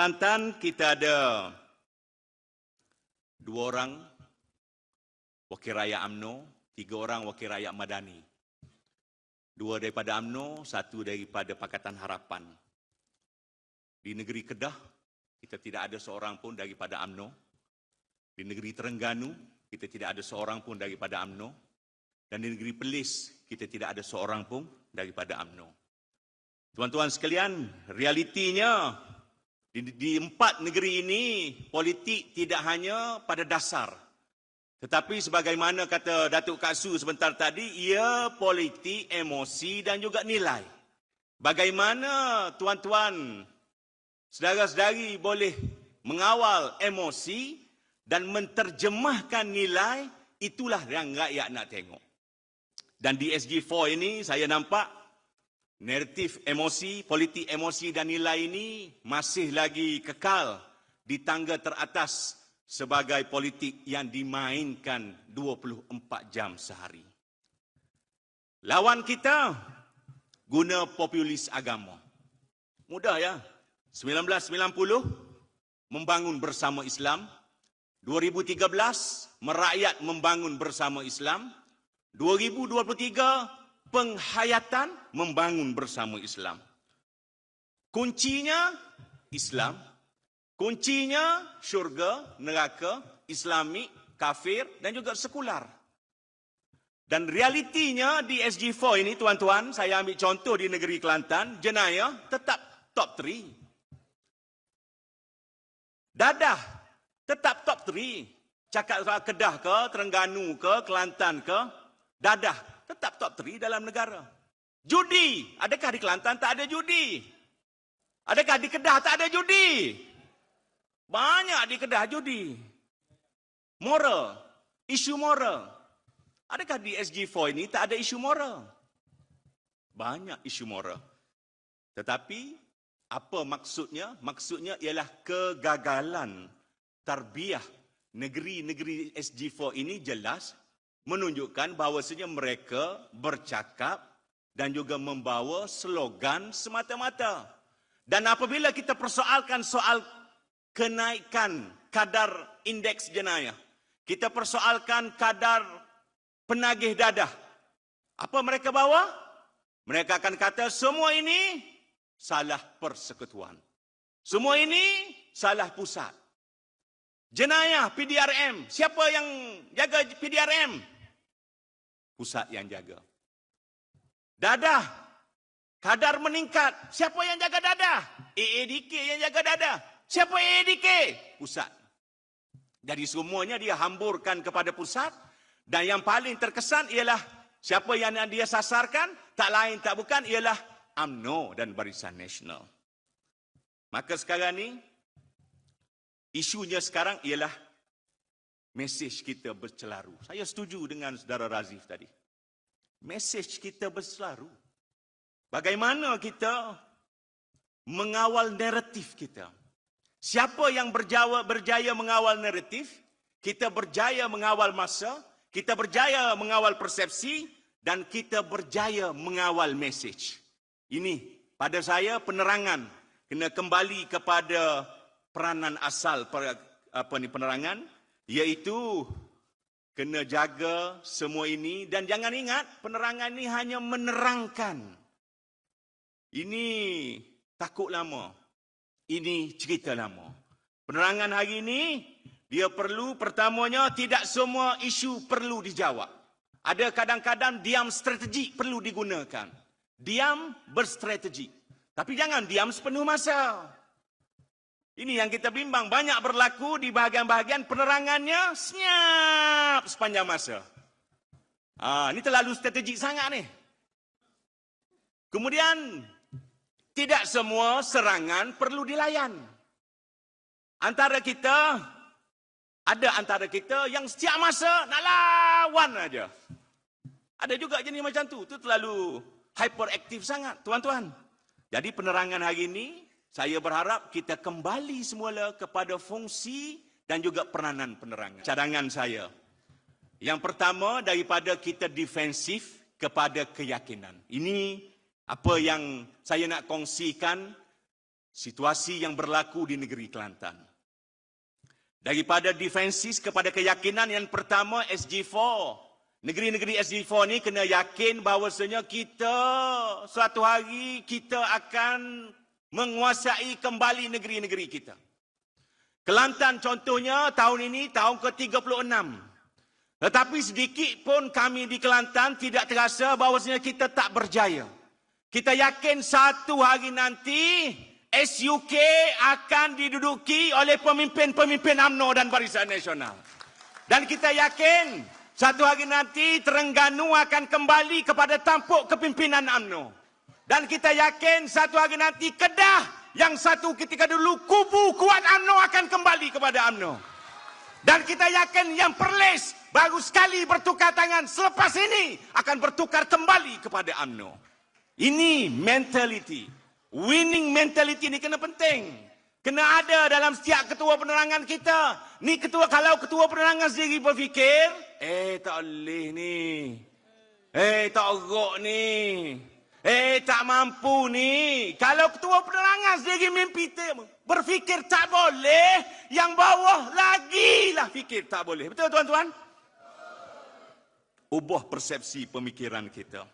Kelantan kita ada dua orang wakil rakyat AMNO, tiga orang wakil rakyat Madani. Dua daripada AMNO, satu daripada Pakatan Harapan. Di negeri Kedah, kita tidak ada seorang pun daripada AMNO. Di negeri Terengganu, kita tidak ada seorang pun daripada AMNO. Dan di negeri Perlis, kita tidak ada seorang pun daripada AMNO. Tuan-tuan sekalian, realitinya di, di empat negeri ini politik tidak hanya pada dasar tetapi sebagaimana kata Datuk Kak Su sebentar tadi, ia politik, emosi dan juga nilai. Bagaimana tuan-tuan, saudara-saudari boleh mengawal emosi dan menterjemahkan nilai, itulah yang rakyat nak tengok. Dan di SG4 ini saya nampak naratif emosi, politik emosi dan nilai ini masih lagi kekal di tangga teratas sebagai politik yang dimainkan 24 jam sehari. Lawan kita guna populis agama. Mudah ya. 1990 membangun bersama Islam. 2013 merakyat membangun bersama Islam. 2023 penghayatan membangun bersama Islam. Kuncinya Islam, Kuncinya syurga, neraka, islamik, kafir dan juga sekular. Dan realitinya di SG4 ini tuan-tuan, saya ambil contoh di negeri Kelantan, jenayah tetap top 3. Dadah tetap top 3. Cakap soal Kedah ke, Terengganu ke, Kelantan ke, dadah tetap top 3 dalam negara. Judi, adakah di Kelantan tak ada judi? Adakah di Kedah tak ada judi? Banyak di Kedah judi. Moral. Isu moral. Adakah di SG4 ini tak ada isu moral? Banyak isu moral. Tetapi apa maksudnya? Maksudnya ialah kegagalan tarbiyah negeri-negeri SG4 ini jelas menunjukkan bahawasanya mereka bercakap dan juga membawa slogan semata-mata. Dan apabila kita persoalkan soal kenaikan kadar indeks jenayah. Kita persoalkan kadar penagih dadah. Apa mereka bawa? Mereka akan kata semua ini salah persekutuan. Semua ini salah pusat. Jenayah PDRM, siapa yang jaga PDRM? Pusat yang jaga. Dadah, kadar meningkat. Siapa yang jaga dadah? AADK yang jaga dadah. Siapa ADK? Pusat. Jadi semuanya dia hamburkan kepada pusat dan yang paling terkesan ialah siapa yang dia sasarkan tak lain tak bukan ialah AMNO dan Barisan Nasional. Maka sekarang ni isunya sekarang ialah mesej kita bercelaru. Saya setuju dengan saudara Razif tadi. Mesej kita bercelaru. Bagaimana kita mengawal naratif kita? Siapa yang berjaya, berjaya mengawal naratif, kita berjaya mengawal masa, kita berjaya mengawal persepsi dan kita berjaya mengawal mesej. Ini pada saya penerangan kena kembali kepada peranan asal apa ni penerangan iaitu kena jaga semua ini dan jangan ingat penerangan ini hanya menerangkan. Ini takut lama ini cerita lama. Penerangan hari ini, dia perlu pertamanya tidak semua isu perlu dijawab. Ada kadang-kadang diam strategi perlu digunakan. Diam berstrategi. Tapi jangan diam sepenuh masa. Ini yang kita bimbang. Banyak berlaku di bahagian-bahagian penerangannya senyap sepanjang masa. Ah, ini terlalu strategik sangat ni. Kemudian tidak semua serangan perlu dilayan. Antara kita, ada antara kita yang setiap masa nak lawan aja. Ada juga jenis macam tu. Itu terlalu hyperaktif sangat, tuan-tuan. Jadi penerangan hari ini, saya berharap kita kembali semula kepada fungsi dan juga peranan penerangan. Cadangan saya. Yang pertama, daripada kita defensif kepada keyakinan. Ini apa yang saya nak kongsikan situasi yang berlaku di negeri Kelantan. Daripada defensis kepada keyakinan yang pertama SG4. Negeri-negeri SG4 ni kena yakin bahawasanya kita suatu hari kita akan menguasai kembali negeri-negeri kita. Kelantan contohnya tahun ini tahun ke-36. Tetapi sedikit pun kami di Kelantan tidak terasa bahawasanya kita tak berjaya. Kita yakin satu hari nanti SUK akan diduduki oleh pemimpin-pemimpin AMNO dan Barisan Nasional. Dan kita yakin satu hari nanti Terengganu akan kembali kepada tampuk kepimpinan AMNO. Dan kita yakin satu hari nanti Kedah yang satu ketika dulu kubu kuat AMNO akan kembali kepada AMNO. Dan kita yakin yang Perlis baru sekali bertukar tangan selepas ini akan bertukar kembali kepada AMNO. Ini mentality. Winning mentality ni kena penting. Kena ada dalam setiap ketua penerangan kita. Ni ketua kalau ketua penerangan sendiri berfikir, eh tak boleh ni. Eh tak orok ni. Eh tak mampu ni. Kalau ketua penerangan sendiri mimpi berfikir tak boleh, yang bawah lagi lah fikir tak boleh. Betul tuan-tuan? Ubah persepsi pemikiran kita.